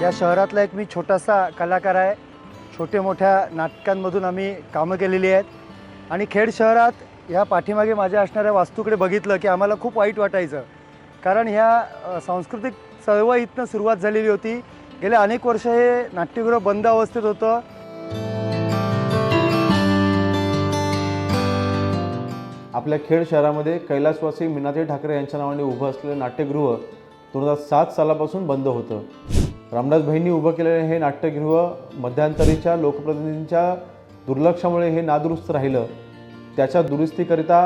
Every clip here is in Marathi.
या शहरातला एक मी छोटासा कलाकार आहे. छोटे मोठ्या नाटकांमधून आम्ही कामं केलेली आहेत. आणि खेड शहरात ह्या पाठीमागे माझ्या असणाऱ्या वास्तूकडे बघितलं की आम्हाला खूप वाईट वाटायचं. कारण ह्या सांस्कृतिक चळवळीतनं सुरुवात झालेली होती. गेले अनेक वर्ष हे नाट्यगृह बंद अवस्थेत होतं. आपल्या खेड शहरामध्ये कैलासवासी मीनाताई ठाकरे यांच्या नावाने उभं असलेलं नाट्यगृह दोन हजार सात सालापासून बंद होतं. रामदास भाईंनी उभं केलेलं हे नाट्यगृह मध्यंतरीच्या लोकप्रतिनिधींच्या दुर्लक्षामुळे हे नादुरुस्त राहिलं. त्याच्या दुरुस्तीकरिता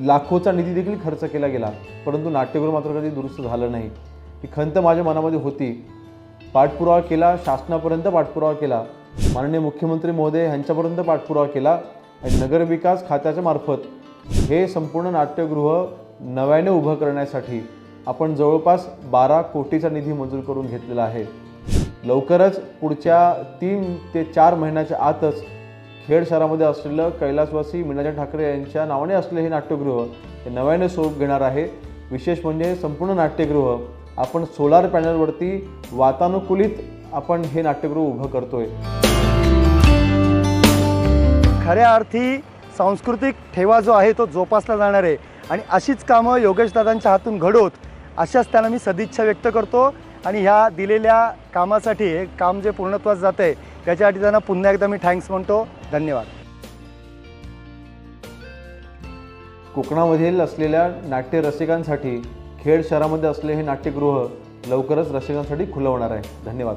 लाखोचा निधी देखील खर्च केला गेला परंतु नाट्यगृह मात्र कधी दुरुस्त झालं नाही. ही खंत माझ्या मनामध्ये होती. पाठपुरावा केला शासनापर्यंत पाठपुरावा केला. माननीय मुख्यमंत्री महोदय यांच्यापर्यंत पाठपुरावा केला आणि नगरविकास खात्याच्या मार्फत हे संपूर्ण नाट्यगृह नव्याने उभं करण्यासाठी आपण जवळपास बारा कोटीचा निधी मंजूर करून घेतलेला आहे. लवकरच पुढच्या तीन ते चार महिन्याच्या आतच खेड शहरामध्ये असलेलं कैलासवासी मीनाजी ठाकरे यांच्या नावाने असलेलं हे नाट्यगृह हे नव्याने स्वरूप घेणार आहे. विशेष म्हणजे संपूर्ण नाट्यगृह. आपण सोलार पॅनलवरती वातानुकूलित आपण हे नाट्यगृह उभं करतोय. खऱ्या अर्थी सांस्कृतिक ठेवा जो आहे तो जोपासला जाणार आहे. आणि अशीच कामं योगेशदादांच्या हातून घडवत अशाच त्यांना मी सदिच्छा व्यक्त करतो आणि ह्या दिलेल्या कामासाठी हे काम जे पूर्णत्वास जात आहे त्याच्यासाठी त्यांना पुन्हा एकदा मी थँक्स म्हणतो. धन्यवाद. कोकणामधील असलेल्या नाट्य रसिकांसाठी खेड शहरामध्ये असले हे नाट्यगृह लवकरच रसिकांसाठी खुलं होणार आहे. धन्यवाद.